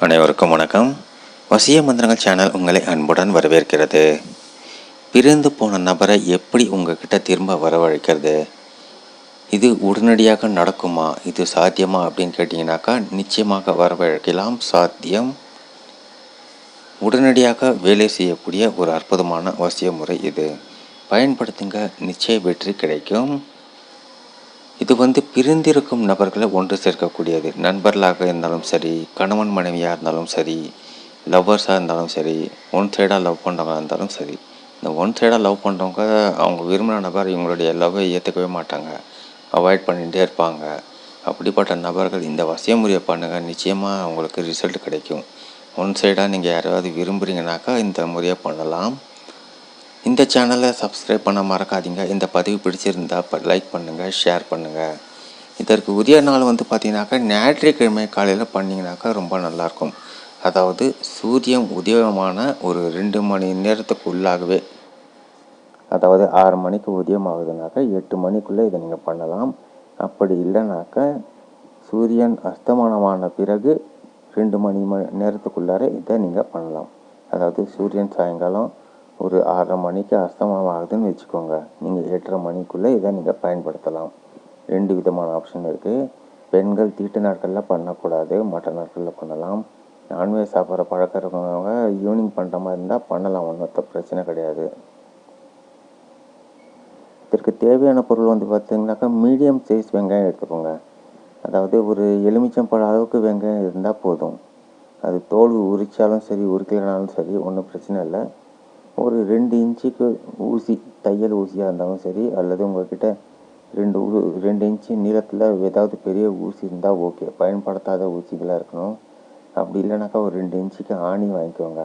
அனைவருக்கும் வணக்கம். வசிய மந்திரங்கள் சேனல் உங்களை அன்புடன் வரவேற்கிறது. பிரிந்து போன நபரை எப்படி உங்ககிட்ட திரும்ப வரவழைக்கிறது? இது உடனடியாக நடக்குமா? இது சாத்தியமா? அப்படின்னு கேட்டிங்கனாக்கா நிச்சயமாக வரவழைக்கலாம். சாத்தியம். உடனடியாக வேலை செய்யக்கூடிய ஒரு அற்புதமான வசிய முறை இது. பயன்படுத்துங்க. நிச்சய வெற்றி கிடைக்கும். இது வந்து பிரிந்திருக்கும் நபர்களை ஒன்று சேர்க்கக்கூடியது. நண்பர்களாக இருந்தாலும் சரி கணவன் மனைவியாக இருந்தாலும் சரி லவ்வர்ஸாக இருந்தாலும் சரி ஒன் சைடாக லவ் பண்ணுறவங்களாக இருந்தாலும் சரி. இந்த ஒன் சைடாக லவ் பண்ணுறவங்க அவங்க விரும்பின நபர் இவங்களுடைய லவ்வை ஏற்றுக்கவே மாட்டாங்க. அவாய்ட் பண்ணிகிட்டே இருப்பாங்க. அப்படிப்பட்ட நபர்கள் இந்த வசியமுறையை பண்ணுங்கள் நிச்சயமாக அவங்களுக்கு ரிசல்ட் கிடைக்கும். ஒன் சைடாக நீங்கள் யாராவது விரும்புகிறீங்கனாக்கா இந்த முறையை பண்ணலாம். இந்த சேனலை சப்ஸ்கிரைப் பண்ண மறக்காதீங்க. இந்த பதிவு பிடிச்சிருந்தா லைக் பண்ணுங்கள் ஷேர் பண்ணுங்கள் இதற்கு உரிய நாள் வந்து பார்த்தீங்கன்னாக்கா ஞாயிற்றுக்கிழமை காலையில் பண்ணிங்கனாக்கா ரொம்ப நல்லாயிருக்கும் அதாவது சூரியன் உதயமான ஒரு ரெண்டு மணி நேரத்துக்கு உள்ளாகவே அதாவது ஆறு மணிக்கு உதயம் ஆகுதுனாக்கா எட்டு மணிக்குள்ளே இதை நீங்கள் பண்ணலாம். அப்படி இல்லைனாக்கா சூரியன் அஸ்தமானமான பிறகு ரெண்டு மணி ம நேரத்துக்குள்ளார இதை நீங்கள் பண்ணலாம். அதாவது சூரியன் சாயங்காலம் ஒரு ஆறரை மணிக்கு அஸ்தமனம் ஆகுதுன்னு வச்சுக்கோங்க. நீங்கள் எட்டரை மணிக்குள்ளே இதை நீங்கள் பயன்படுத்தலாம். ரெண்டு விதமான ஆப்ஷன் இருக்குது பெண்கள் தீட்டு நாட்களில் பண்ணக்கூடாது மற்ற நாட்களில் பண்ணலாம். நான்வெஜ் சாப்பிட்ற பழக்கம் இருக்கிறவங்க ஈவினிங் பண்ணுற மாதிரி இருந்தால் பண்ணலாம் ஒன்றும் பிரச்சனை கிடையாது. இதற்கு தேவையான பொருள் வந்து பார்த்திங்கனாக்கா மீடியம் சைஸ் வெங்காயம் எடுத்துக்கோங்க. அதாவது ஒரு எலுமிச்சம்பழம் அளவுக்கு வெங்காயம் இருந்தால் போதும். அது தோல் உரித்தாலும் சரி உரிக்கலைனாலும் சரி ஒன்றும் பிரச்சனை இல்லை. ஒரு ரெண்டு இன்ச்சுக்கு ஊசி தையல் ஊசியாக இருந்தாலும் சரி அல்லது உங்கள்கிட்ட ரெண்டு ஊ ரெண்டு இன்ச்சு நீளத்தில் ஏதாவது பெரிய ஊசி இருந்தால் ஓகே. பயன்படுத்தாத ஊசிகளாக இருக்கணும். அப்படி இல்லைனாக்கா ஒரு ரெண்டு இன்ச்சுக்கு ஆணி வாங்கிக்கோங்க.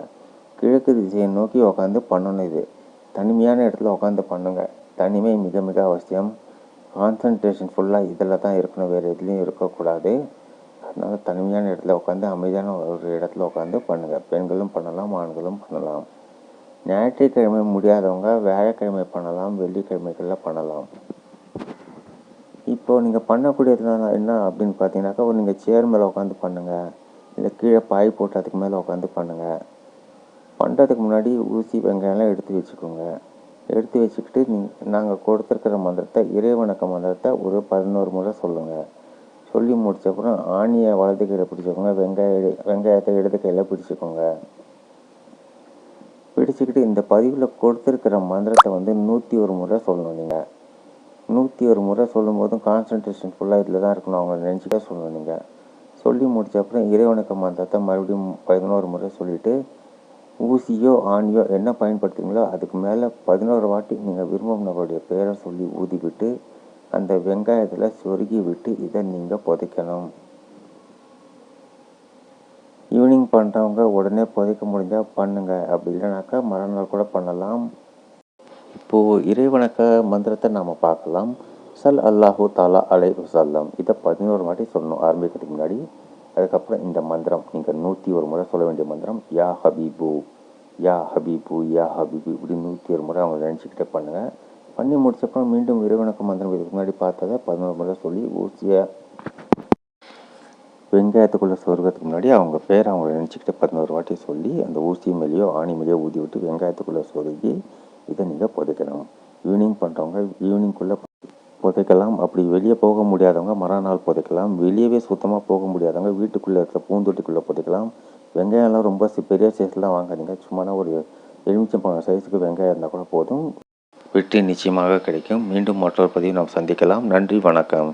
கிழக்கு திசையை நோக்கி உட்காந்து பண்ணணும் இது. தனிமையான இடத்துல உட்காந்து பண்ணுங்க. தனிமை மிக மிக அவசியம். கான்சன்ட்ரேஷன் ஃபுல்லாக இதில் தான் இருக்கணும். வேறு எதுலேயும் இருக்கக்கூடாது. அதனால் தனிமையான இடத்துல உட்காந்து அமைதியான ஒரு இடத்துல உட்காந்து பண்ணுங்கள் பெண்களும் பண்ணலாம் ஆண்களும் பண்ணலாம். ஞாயிற்றுக்கிழமை முடியாதவங்க வியாழக்கிழமை பண்ணலாம் வெள்ளிக்கிழமைகளில் பண்ணலாம். இப்போது நீங்கள் பண்ணக்கூடியதுனால என்ன அப்படின்னு பார்த்தீங்கன்னாக்கா ஒரு நீங்கள் சேர் மேலே உட்காந்து பண்ணுங்கள் இல்லை கீழே பாய் போட்டு அதுக்கு மேலே உட்காந்து பண்ணுங்கள் பண்ணுறதுக்கு முன்னாடி ஊசி வெங்காயம்லாம் எடுத்து வச்சுக்கோங்க. எடுத்து வச்சுக்கிட்டு நீ நாங்கள் கொடுத்துருக்கிற மந்திரத்தை இறைவணக்க மந்திரத்தை ஒரு பதினோரு முறை சொல்லுங்கள் சொல்லி முடிச்சப்பறம் ஆணியை வலது கையில் பிடிச்சிக்கோங்க. வெங்காய வெங்காயத்தை இடது கையில் பிடிச்சிக்கோங்க. பிடிச்சிக்கிட்டு இந்த பதிவில் கொடுத்துருக்கிற மந்திரத்தை வந்து நூற்றி ஒரு முறை சொல்லணும் நீங்கள் நூற்றி ஒரு முறை சொல்லும்போதும் கான்சன்ட்ரேஷன் ஃபுல்லாக இதில் தான் இருக்கணும். அவங்க நினச்சிட்டே சொல்லணும் நீங்கள் சொல்லி முடித்த அப்புறம் இறைவனுக்கு மந்திரத்தை மறுபடியும் பதினோரு முறை சொல்லிவிட்டு ஊசியோ ஆணியோ என்ன பயன்படுத்துங்களோ அதுக்கு மேலே பதினோரு வாட்டி நீங்கள் விரும்பினவருடைய பேரை சொல்லி ஊதி விட்டு அந்த வெங்காயத்தில் சொருகி விட்டு இதை நீங்கள் புதைக்கணும் ஈவினிங் பண்ணுறவங்க உடனே புதைக்க முடிஞ்சால் பண்ணுங்கள் அப்படி இல்லைனாக்கா மறுநாள் கூட பண்ணலாம். இப்போது இறைவணக்க மந்திரத்தை நாம் பார்க்கலாம். சல் அல்லாஹூ தாலா அலை வசல்லம் இதை பதினோரு வாட்டி சொல்லணும். ஆரம்பிக்கிறதுக்கு முன்னாடி அதுக்கப்புறம் இந்த மந்திரம். நீங்கள் நூற்றி ஒரு முறை சொல்ல வேண்டிய மந்திரம் யா ஹபீபு யா ஹபீபு யா ஹபீபு இப்படி நூற்றி ஒரு முறை அவங்க நினச்சிக்கிட்டே பண்ணுங்கள் பண்ணி முடிச்சப்பறம் மீண்டும் இறைவணக்க மந்திரம் இதுக்கு முன்னாடி பார்த்ததை பதினோரு முறை சொல்லி ஊசியை வெங்காயத்துக்குள்ளே சொருகிறதுக்கு முன்னாடி அவங்க பேரை அவங்க நினச்சிக்கிட்டு பதினோரு வாட்டி சொல்லி அந்த ஊசி மேலேயோ ஆணி மேலேயோ ஊதி விட்டு வெங்காயத்துக்குள்ளே சொருகி இதை நீங்கள் புதைக்கணும். ஈவினிங் பண்ணுறவங்க ஈவினிங்குள்ளே புதைக்கலாம். அப்படி வெளியே போக முடியாதவங்க மறுநாள் புதைக்கலாம். வெளியவே சுத்தமாக போக முடியாதவங்க வீட்டுக்குள்ளே இருக்கிற பூந்தொட்டிக்குள்ளே புதைக்கலாம். வெங்காயம்லாம் ரொம்ப பெரிய சைஸ்லாம் வாங்காதீங்க. சும்மா ஒரு எலுமிச்சம்பழம் சைஸுக்கு வெங்காயம் இருந்தால் கூட போதும். வெற்றி நிச்சயமாக கிடைக்கும். மீண்டும் மற்றொரு பதிவு நாம் சந்திக்கலாம். நன்றி வணக்கம்.